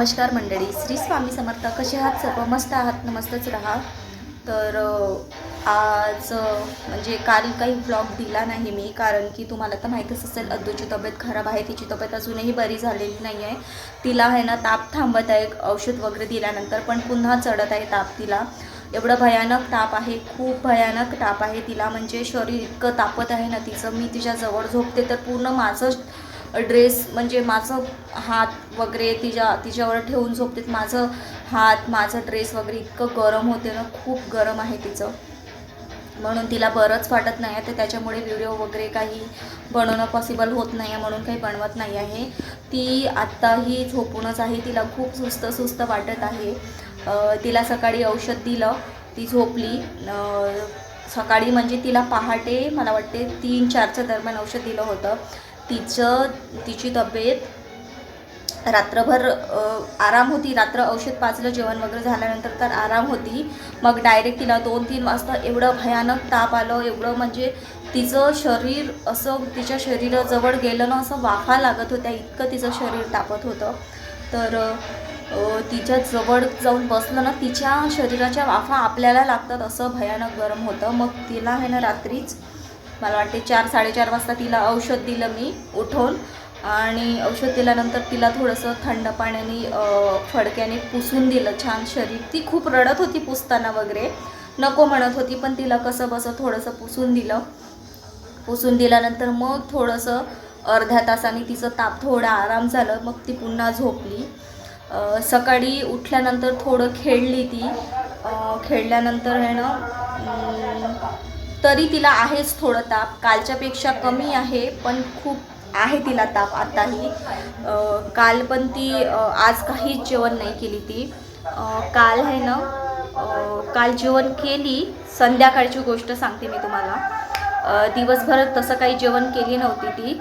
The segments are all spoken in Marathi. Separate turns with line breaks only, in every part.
नमस्कार मंडळी. श्री स्वामी समर्थ. कसे आहात सर्व? मस्त आहात? नमस्तच मस्तच राहा. तर आज म्हणजे काल काही ब्लॉग दिला नाही मी कारण की तुम्हाला तर माहीतच असेल अद्दूची तब्येत खराब आहे. तिची तब्येत अजूनही बरी झालेली नाही आहे. तिला आहे ना ताप थांबत आहे. औषध वगैरे दिल्यानंतर पण पुन्हा चढत आहे ताप तिला. एवढं भयानक ताप आहे खूप भयानक ताप आहे तिला. म्हणजे शरीर इतकं तापत आहे ना तिचं. मी तिच्या जवळ झोपते तर पूर्ण माझं ड्रेस म्हणजे माझं हात वगैरे तिच्या तिच्यावर ठेवून झोपतेत. माझं हात माझं ड्रेस वगैरे इतकं गरम होते ना खूप गरम आहे तिचं. म्हणून तिला बरंच वाटत नाही आहे तर त्याच्यामुळे व्हिडिओ वगैरे काही बनवणं पॉसिबल होत नाही आहे म्हणून काही बनवत नाही आहे. ती आत्ताही झोपूनच आहे तिला खूप सुस्त सुस्त वाटत आहे. तिला सकाळी औषध दिलं ती झोपली. सकाळी म्हणजे तिला पहाटे मला वाटते तीन चारच्या दरम्यान औषध दिलं होतं. तिचं तिची तब्येत रात्रभर आराम होती. रात्र औषध पाचलं जेवण वगैरे झाल्यानंतर तर आराम होती. मग डायरेक्ट तिला दोन तीन वाजता एवढं भयानक ताप आलं. एवढं म्हणजे तिचं शरीर असं तिच्या शरीराजवळ गेलं ना असं वाफा लागत होत्या. इतकं तिचं शरीर तापत होतं. तर तिच्या जवळ जाऊन बसलं ना तिच्या शरीराच्या वाफा आपल्याला लागतात. असं भयानक गरम होतं. मग तिला आहे ना रात्रीच मला वाटते चार साडेचार वाजता तिला औषध दिलं मी उठवून आणि औषध दिल्यानंतर तिला थोडंसं थंड पाण्याने फडक्याने पुसून दिलं छान शरीर. ती खूप रडत होती पुसताना वगैरे. नको म्हणत होती पण तिला कसं बसं थोडंसं पुसून दिलं. पुसून दिल्यानंतर मग थोडंसं अर्ध्या तासाने तिचं ताप थोडा आराम झालं. मग ती पुन्हा झोपली. सकाळी उठल्यानंतर थोडं खेळली ती. खेळल्यानंतर आहे ना तरी तिला आहेच थोडं ताप. कालच्यापेक्षा कमी आहे पण खूप आहे तिला ताप आताही. काल पण ती आज काहीच जेवण नाही केली ती. काल आहे ना काल जेवण केली. संध्याकाळची गोष्ट सांगते मी तुम्हाला. दिवसभर तसं काही जेवण केली नव्हती ती.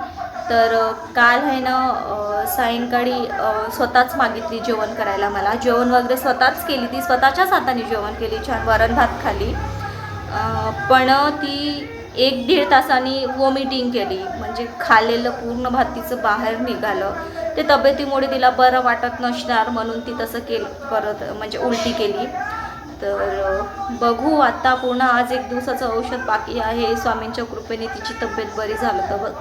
तर काल आहे ना सायंकाळी स्वतःच मागितली जेवण करायला मला. जेवण वगैरे स्वतःच केली ती. स्वतःच्याच हाताने जेवण केली. छान वरण भात खाली पण ती एक दीड तासांनी वॉमिटिंग केली. म्हणजे खाल्लेलं पूर्ण भातीचं बाहेर निघालं. ते तब्येतीमुळे तिला बरं वाटत नसणार म्हणून ती तसं केलं. परत म्हणजे उलटी केली. तर बघू आत्ता पूर्ण आज एक दिवसाचं औषध बाकी आहे. स्वामींच्या कृपेने तिची तब्येत बरी झालं तर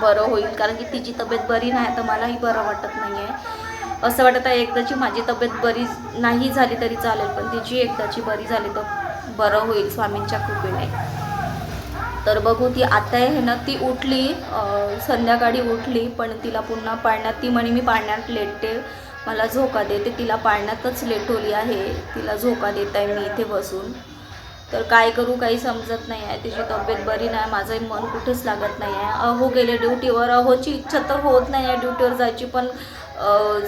बरं होईल. कारण की तिची तब्येत बरी नाही तर मलाही बरं वाटत नाही आहे असं वाटत आहे एकदाची माझी तब्येत बरी नाही झाली तरी चालेल पण तिची एकदाची बरी झाली तर बरं होईल स्वामींच्या कृपेने. तर बघू ती आता आहे ना ती उठली संध्याकाळी उठली पण तिला पुन्हा पाळण्यात ती म्हणे मी पाळण्यात लेटते मला झोका देते तिला पाळण्यातच लेटवली आहे तिला झोका देत आहे मी इथे बसून. तर काय करू काही समजत नाही आहे तिची तब्येत बरी नाही माझंही मन कुठेच लागत नाही आहे. अहो गेले ड्युटीवर अहोची इच्छा तर होत नाही आहे ड्युटीवर जायची पण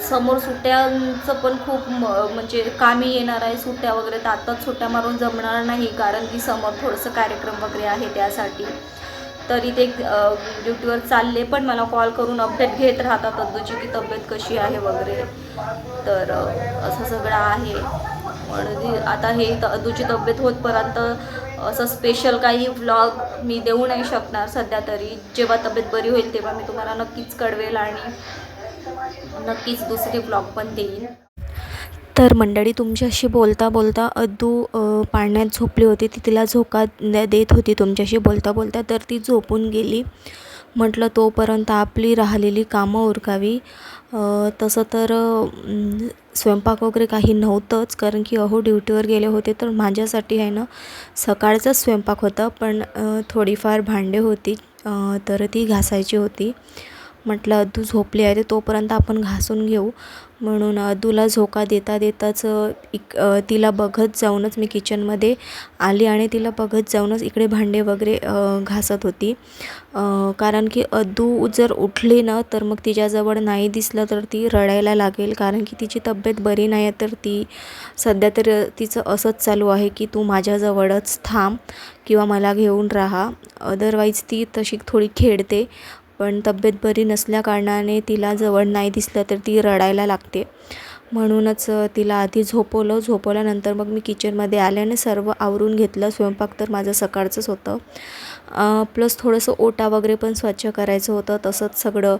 समोर सुट्ट्यांचं पण खूप म- म्हणजे कामी येणार आहे सुट्ट्या वगैरे तर आत्ताच सुट्ट्या मारून जमणार नाही कारण की समोर थोडंसं कार्यक्रम वगैरे आहे त्यासाठी. तरी ते ड्युटीवर चालले पण मला कॉल करून अपडेट घेत राहतात अद्दूची की तब्येत कशी आहे वगैरे. तर असं सगळं आहे. म्हणून आता हे त अद्दूची तब्येत होतपर्यंत असं स्पेशल काही व्लॉग मी देऊ नाही शकणार सध्या तरी. जेव्हा तब्येत बरी होईल तेव्हा मी तुम्हाला नक्कीच कळवेल आणि नक्कीच दुसरे ब्लॉग पण देईन.
तर मंडळी तुमच्याशी बोलता बोलता अद्दू पाण्यात झोपली होती. ती तिला झोका न- देत होती तुमच्याशी बोलता बोलता तर ती झोपून गेली. म्हटलं तोपर्यंत आपली राहिलेली कामं उरकावी. तसं तर स्वयंपाक वगैरे काही नव्हतंच कारण की अहो ड्युटीवर गेले होते तर माझ्यासाठी आहे ना सकाळचाच स्वयंपाक होता. पण थोडीफार भांडे होती तर ती घासायची होती. म्हटलं अद्दू झोपली आहे तर तोपर्यंत आपण घासून घेऊ. म्हणून अद्दूला झोका देता देताच इक तिला बघत जाऊनच मी किचनमध्ये आली आणि तिला बघत जाऊनच इकडे भांडे वगैरे घासत होती. कारण की अद्दू जर उठली ना तर मग तिच्याजवळ नाही दिसलं तर ती रडायला लागेल. कारण की तिची तब्येत बरी नाही आहे तर ती सध्या तर तिचं असंच चालू आहे की तू माझ्याजवळच थांब किंवा मला घेऊन राहा. अदरवाईज ती तशी थोडी खेळते. पण तब्येत बरी नसल्याकारणाने तिला जवळ नाही दिसलं तर ती रडायला लागते. म्हणूनच तिला आधी झोपवलं. झोपवल्यानंतर मग मी किचनमध्ये आले आणि सर्व आवरून घेतलं. स्वयंपाक तर माझं सकाळचंच होतं. प्लस थोडंसं ओटा वगैरे पण स्वच्छ करायचं होतं. तसंच सगळं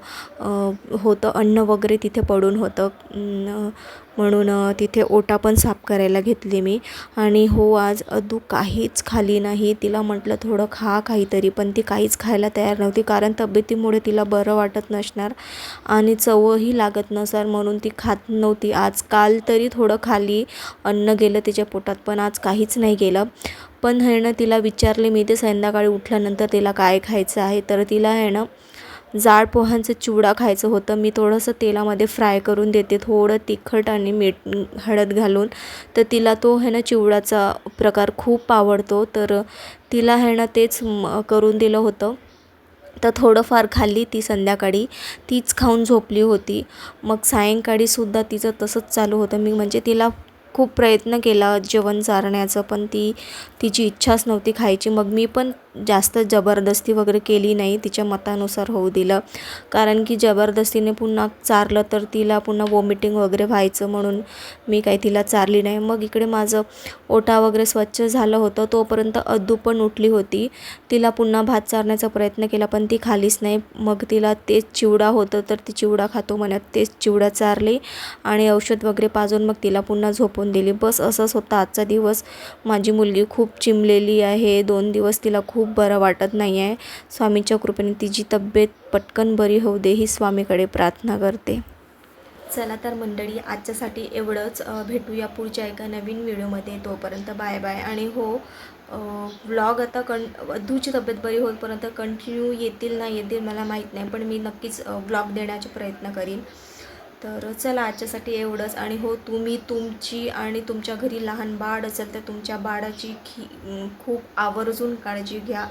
होतं. अन्न वगैरे तिथे पडून होतं. म्हणून तिथे ओटा पण साफ करायला घेतली मी. आणि हो आज अदू काहीच खाली नाही. तिला म्हटलं थोडं खा काहीतरी. पण ती काहीच खायला तयार नव्हती कारण तब्येतीमुळे तिला बरं वाटत नसणार आणि चवही लागत नसणार म्हणून ती खात नव्हती. आज काल तरी थोडं खाली अन्न गेलं तिच्या पोटात पण आज काहीच नाही गेलं. पण आहे ना तिला विचारले मी ते संध्याकाळी उठल्यानंतर तिला काय खायचं आहे? तर तिला आहे ना जाड पोह्यांचं चिवडा खायचं होतं. मी थोडंसं तेलामध्ये फ्राय करून देते. थोडं तिखट आणि मीठ हळद घालून. तर तिला तो आहे ना चिवडाचा प्रकार खूप आवडतो. तर तिला आहे ना तेच करून दिलं होतं. तर थोडंफार खाल्ली ती संध्याकाळी. तीच खाऊन झोपली होती. मग सायंकाळीसुद्धा तिचं तसंच चालू होतं. मी म्हणजे तिला खूप प्रयत्न केला जेवण चारण्याचं. पण ती तिची इच्छाच नव्हती खायची. मग मी पण जास्त जबरदस्ती वगैरे केली नाही तिच्या मतानुसार होऊ दिलं. कारण की जबरदस्तीने पुन्हा चारलं तर तिला पुन्हा वॉमिटिंग वगैरे व्हायचं म्हणून मी काही तिला चारली नाही. मग इकडे माझं ओटा वगैरे स्वच्छ झालं होतं तोपर्यंत अद्दू पण उठली होती. तिला पुन्हा भात चारण्याचा प्रयत्न केला पण ती खालीच नाही. मग तिला तेच चिवडा होतं तर ती चिवडा खातो म्हणत तेच चिवडा चारली आणि औषध वगैरे पाजून मग तिला पुन्हा झोपून दिली. बस असंच होतं. आजचा दिवस माझी मुलगी खूप चिमलेली आहे. दोन दिवस तिला खूप खूप बरं वाटत नाही आहे स्वामीच्या कृपेने तिची तब्येत पटकन बरी होऊ दे ही स्वामीकडे प्रार्थना करते. चला तर मंडळी आजच्यासाठी एवढंच. भेटूया पुढच्या एका नवीन व्हिडिओमध्ये. तोपर्यंत बाय बाय. आणि हो व्लॉग आता कं अद्धूची तब्येत बरी होईपर्यंत कंटिन्यू येतील ना येतील मला माहीत नाही पण मी नक्कीच व्लॉग देण्याचा प्रयत्न करीन. तर चला आजच्यासाठी एवढंच. आणि हो तुम्ही तुमची आणि तुमच्या घरी लहान बाळ असेल तर तुमच्या बाळाची खी खूप आवर्जून काळजी घ्या.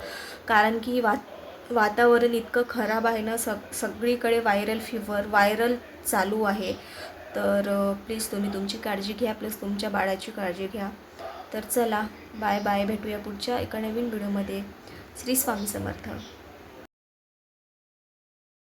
कारण की वात वातावरण इतकं खराब आहे ना सग सगळीकडे व्हायरल फिवर व्हायरल चालू आहे. तर प्लीज तुम्ही तुमची काळजी घ्या प्लस तुमच्या बाळाची काळजी घ्या. तर चला बाय बाय भेटूया पुढच्या एका नवीन व्हिडिओमध्ये श्री स्वामी समर्थ.